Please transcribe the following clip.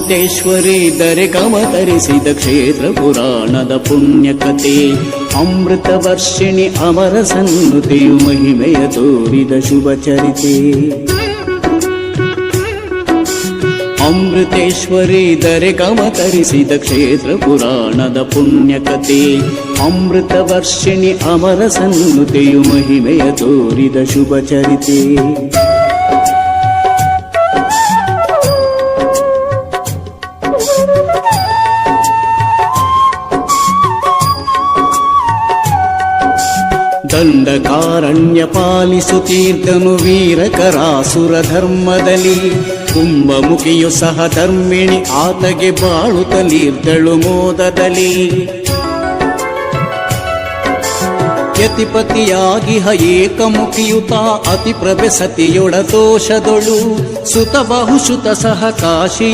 ಅಮೃತೇಶ್ವರಿ ದರೆ ಕಮತರಿಸಿದ ಕ್ಷೇತ್ರ ಪುರಾಣದ ಪುಣ್ಯಕತೆ ಅಮೃತ ವರ್ಷಿಣಿ ಅಮರ ಸನ್ನುತಿಯು ಮಹಿಮೆಯ ತೋರಿದ ಶುಭ ಚರಿತೆ ಅಮೃತೇಶ್ವರಿ ದರೆ ಕಮತರಿಸಿದ ಕ್ಷೇತ್ರ ಪುರಾಣದ ಪುಣ್ಯಕತೆ ಅಮೃತ ವರ್ಷಿಣಿ ಅಮರ ಸನ್ನುತಿಯು ಮಹಿಮೆಯ ತೋರಿದ ಶುಭ ಚರಿತೆ ದಂಡಕಾರಣ್ಯ ಪಾಲಿಸುತ್ತೀರ್ಧನು ವೀರಕರಾಸುರ ಧರ್ಮದಲ್ಲಿ ಕುಂಭಮುಖಿಯು ಸಹ ಧರ್ಮಿಣಿ, ಆತಗೆ ಬಾಳುತ್ತಲಿರ್ದಳು ಮೋದದಲ್ಲಿ. ಯತಿಪತಿಯಾಗಿ ಏಕಮುಖಿಯುತ ಅತಿ ಪ್ರಭೆ ಸತಿಯೊಡ ದೋಷದೊಳು ಸುತ ಬಹುಶುತ ಸಹ ಕಾಶಿ